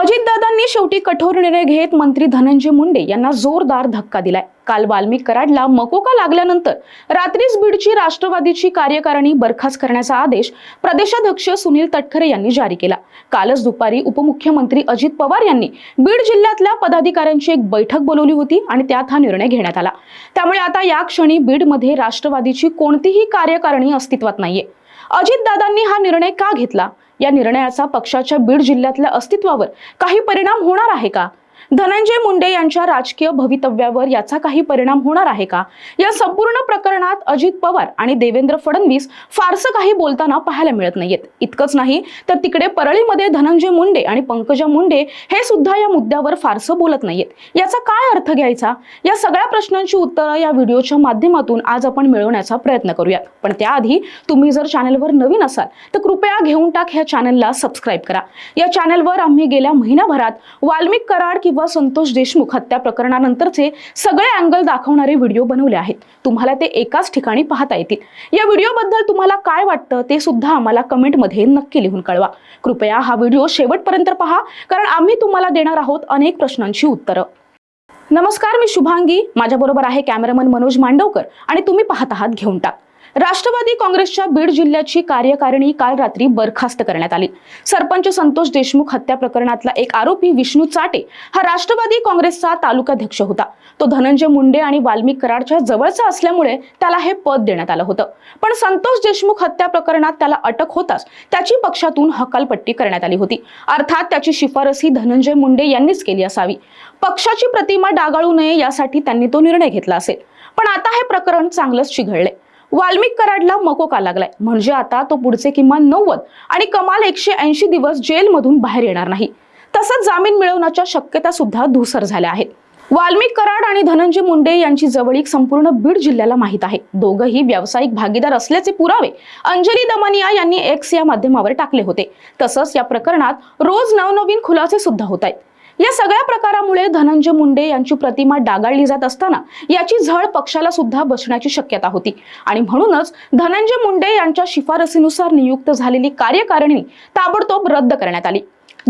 अजितदादांनी शेवटी कठोर निर्णय घेत मंत्री धनंजय मुंडे यांना जोरदार धक्का दिलाय. काल वाल्मिक कराडला मकोका लागल्यानंतर रात्रीच बीडची राष्ट्रवादीची कार्यकारिणी बरखास्त करण्याचा आदेश प्रदेशाध्यक्ष सुनील तटकरे यांनी जारी केला. कालच दुपारी उपमुख्यमंत्री अजित पवार यांनी बीड जिल्ह्यातल्या पदाधिकाऱ्यांची एक बैठक बोलवली होती आणि त्यात हा निर्णय घेण्यात आला. त्यामुळे आता या क्षणी बीडमध्ये राष्ट्रवादीची कोणतीही कार्यकारिणी अस्तित्वात नाहीये. अजितदादांनी हा निर्णय का घेतला? या निर्णयाचा पक्षाच्या बीड जिल्ह्यातल्या अस्तित्वावर काही परिणाम होणार आहे का? धनंजय मुंडे यांच्या राजकीय भवितव्यावर याचा काही परिणाम होणार आहे का? या संपूर्ण प्रकरणात अजित पवार आणि देवेंद्र फडणवीस फारसं काही बोलताना पाहायला मिळत नाहीयेत. इतकंच नाही तर तिकडे परळीमध्ये धनंजय मुंडे आणि पंकजा मुंडे हे सुद्धा या मुद्द्यावर फारसं बोलत नाहीयेत. याचा काय अर्थ घ्यायचा? या सगळ्या प्रश्नांची उत्तरं या व्हिडिओच्या माध्यमातून आज आपण मिळवण्याचा प्रयत्न करूयात. पण त्याआधी तुम्ही जर चॅनलवर नवीन असाल तर कृपया घेऊन टाक ह्या चॅनलला सबस्क्राईब करा. या चॅनलवर आम्ही गेल्या महिनाभरात वाल्मिक कराड किंवा संतोष देशमुख हत्या प्रकरणानंतरचे सगळे अँगल दाखवणारे व्हिडिओ बनवले आहेत. तुम्हाला ते एकाच ठिकाणी पाहता येतील. या व्हिडिओबद्दल तुम्हाला काय वाटतं ते सुद्धा आम्हाला कमेंटमध्ये नक्की लिहून कळवा. कृपया हा व्हिडिओ शेवटपर्यंत पहा कारण आम्ही तुम्हाला देणार आहोत अनेक प्रश्नांची उत्तरं. नमस्कार मी शुभांगी. माझ्याबरोबर आहे कॅमेरामन मनोज मांडवकर. आणि तुम्ही पाहत आहात घेऊन टाक. राष्ट्रवादी काँग्रेसच्या बीड जिल्ह्याची कार्यकारिणी काल रात्री बरखास्त करण्यात आली. सरपंच संतोष देशमुख हत्या प्रकरणातला एक आरोपी विष्णू चाटे हा राष्ट्रवादी काँग्रेसचा तालुकाध्यक्ष होता. तो धनंजय मुंडे आणि वाल्मिक कराडच्या जवळचा असल्यामुळे त्याला हे पद देण्यात आलं होतं. पण संतोष देशमुख हत्या प्रकरणात त्याला अटक होताच त्याची पक्षातून हकालपट्टी करण्यात आली होती. अर्थात त्याची शिफारस ही धनंजय मुंडे यांनीच केली असावी. पक्षाची प्रतिमा डागाळू नये यासाठी त्यांनी तो निर्णय घेतला असेल. पण आता हे प्रकरण चांगलंच चिघळले वाल्मिक कराडला मकोका लागलाय? म्हणजे आता तो पुढचे किमान नव्वद आणि कमाल एकशे ऐंशी दिवस जेलमधून बाहेर येणार नाही. तसंच जामीन मिळवण्याच्या शक्यता सुद्धा धुसर झाल्या आहेत. वाल्मिक कराड आणि धनंजय मुंडे यांची जवळीक संपूर्ण बीड जिल्ह्याला माहीत आहे. दोघंही व्यावसायिक भागीदार असल्याचे पुरावे अंजली दमानिया यांनी एक्स या माध्यमावर टाकले होते. तसंच या प्रकरणात रोज नवनवीन खुलासे सुद्धा होत आहेत. या सगळ्या प्रकारामुळे धनंजय मुंडे यांची प्रतिमा डागाळली जात असताना याची झळ पक्षाला सुद्धा बसण्याची शक्यता होती. आणि म्हणूनच धनंजय मुंडे यांच्या शिफारसीनुसार नियुक्त झालेली कार्यकारिणी ताबडतोब रद्द करण्यात आली.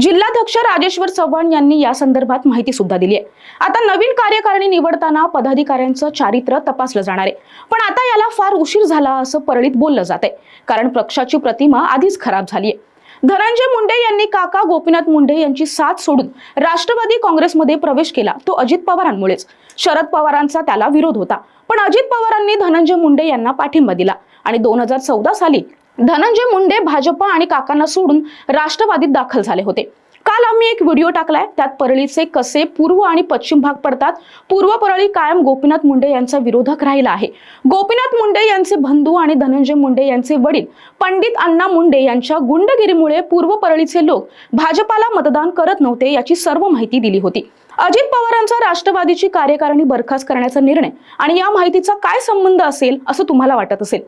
जिल्हाध्यक्ष राजेश्वर चव्हाण यांनी या संदर्भात माहिती सुद्धा दिली आहे. आता नवीन कार्यकारिणी निवडताना पदाधिकाऱ्यांचं चारित्र्य तपासलं जाणार आहे. पण आता याला फार उशीर झाला असं परळीत बोललं जात आहे कारण पक्षाची प्रतिमा आधीच खराब झाली आहे धनंजय मुंडे यांनी काका गोपीनाथ मुंडे यांची साथ सोडून राष्ट्रवादी काँग्रेसमध्ये प्रवेश केला तो अजित पवारांमुळेच. शरद पवारांचा त्याला विरोध होता पण अजित पवारांनी धनंजय मुंडे यांना पाठिंबा दिला आणि दोन हजार चौदा साली धनंजय मुंडे भाजप आणि काकांना सोडून राष्ट्रवादीत दाखल झाले होते. काल आम्ही एक व्हिडिओ टाकलाय त्यात परळीचे कसे पूर्व आणि पश्चिम भाग पडतात पूर्व परळी कायम गोपीनाथ मुंडे यांचा विरोधक राहिला आहे. गोपीनाथ मुंडे यांचे बंधू आणि धनंजय मुंडे यांचे वडील पंडित अण्णा मुंडे यांच्या गुंडगिरीमुळे पूर्व परळीचे लोक भाजपाला मतदान करत नव्हते याची सर्व माहिती दिली होती. अजित पवारांचा राष्ट्रवादीची कार्यकारिणी बरखास्त करण्याचा निर्णय आणि या माहितीचा काय संबंध असेल असं तुम्हाला वाटत असेल?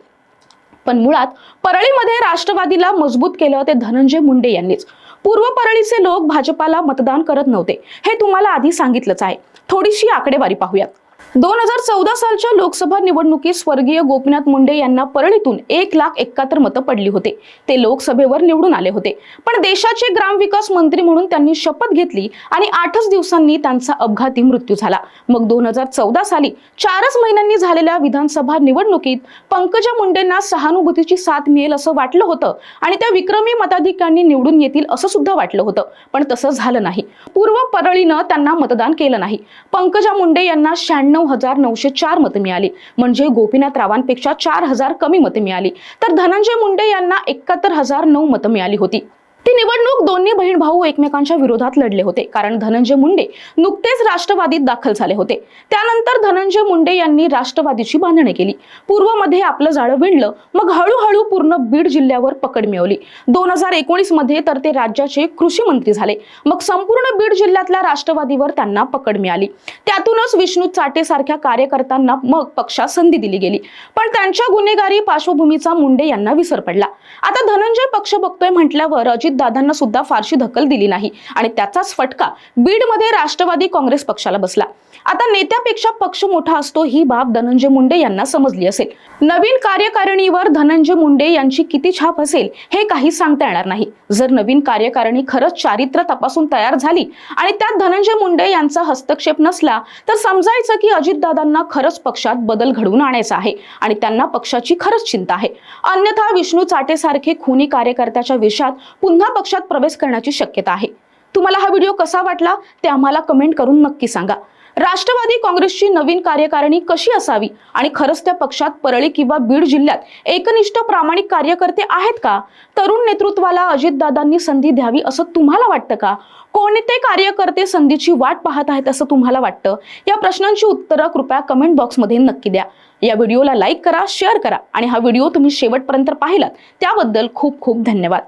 पण मुळात परळीमध्ये राष्ट्रवादीला मजबूत केलं ते धनंजय मुंडे यांनीच. पूर्व परळीचे लोक भाजपाला मतदान करत नव्हते. हे तुम्हाला आधी सांगितलंच आहे. थोडीशी आकडेवारी पाहूयात. दोन हजार चौदा सालच्या लोकसभा निवडणुकीत स्वर्गीय गोपीनाथ मुंडे यांना परळीतून एक लाख एकाहत्तर मतं पडली होते. ते लोकसभेवर निवडून आले होते. पण देशाचे ग्रामविकास मंत्री म्हणून त्यांनी शपथ घेतली आणि आठच दिवसांनी त्यांचा अपघाती मृत्यू झाला. मग दोन हजार चौदा साली चारच महिन्यांनी झालेल्या विधानसभा निवडणुकीत पंकजा मुंडेंना सहानुभूतीची साथ मिळेल असं वाटलं होतं आणि त्या विक्रमी मताधिकांनी निवडून येतील असं सुद्धा वाटलं होतं. पण तसं झालं नाही. पूर्व परळीनं त्यांना मतदान केलं नाही. पंकजा मुंडे यांना शहाण्णव हजार नऊशे चार मतं मिळाली. म्हणजे गोपीनाथ रावांपेक्षा चार हजार कमी मतं मिळाली. तर धनंजय मुंडे यांना एकाहत्तर हजार नऊ मतं मिळाली होती. ती निवडणूक दोन्ही बहीण भाऊ एकमेकांच्या विरोधात लढले होते. कारण धनंजय मुंडे नुकतेच राष्ट्रवादीत दाखल झाले होते. त्यानंतर धनंजय मुंडे यांनी राष्ट्रवादीची बांधणी केली. पूर्वमध्ये आपलं जाळं विणलं मग हळूहळू पूर्ण बीड जिल्ह्यावर पकड मिळवली. दोन हजार एकोणीसमध्ये तर ते राज्याचे कृषी मंत्री झाले. मग संपूर्ण बीड जिल्ह्यातल्या राष्ट्रवादीवर त्यांना पकड मिळाली. त्यातूनच विष्णू चाटे सारख्या कार्यकर्त्यांना मग पक्षात संधी दिली गेली. पण त्यांच्या गुन्हेगारी पार्श्वभूमीचा मुंडे यांना विसर पडला. आता धनंजय पक्ष बघतोय म्हटल्यावर अजित अजित दादांना सुद्धा फारशी धकल दिली नाही. आणि त्याचाच फटका बीडमध्ये राष्ट्रवादी काँग्रेस पक्षाला बसला. आता नेत्यापेक्षा पक्ष मोठा असतो ही बाब धनंजय मुंडे यांना समजली असेल. नवीन कार्यकारिणीवर धनंजय मुंडे यांची किती छाप असेल हे काही सांगता येणार नाही. जर नवीन कार्यकारिणी खरंच चारित्र्य तपासून तयार झाली आणि त्यात धनंजय मुंडे यांचा हस्तक्षेप नसला तर समजायचं की अजितदादांना खरंच पक्षात बदल घडवून आणायचा आहे आणि त्यांना पक्षाची खरंच चिंता आहे. अन्यथा विष्णू चाटेसारखे खुनी कार्यकर्त्याच्या विषयात पुन्हा पुन्हा पक्षात प्रवेश करण्याची शक्यता आहे. तुम्हाला हा व्हिडिओ कसा वाटला ते आम्हाला कमेंट करून नक्की सांगा. राष्ट्रवादी काँग्रेसची नवीन कार्यकारिणी कशी असावी आणि खरंच त्या पक्षात परळी किंवा बीड जिल्ह्यात एकनिष्ठ प्रामाणिक कार्यकर्ते आहेत का? तरुण नेतृत्वाला अजितदादांनी संधी द्यावी असं तुम्हाला वाटतं का? कोणते कार्यकर्ते संधीची वाट पाहत आहेत असं तुम्हाला वाटतं? या प्रश्नांची उत्तरं कृपया कमेंट बॉक्समध्ये नक्की द्या. या व्हिडिओला लाईक करा शेअर करा आणि हा व्हिडिओ तुम्ही शेवटपर्यंत पाहिलात त्याबद्दल खूप खूप धन्यवाद.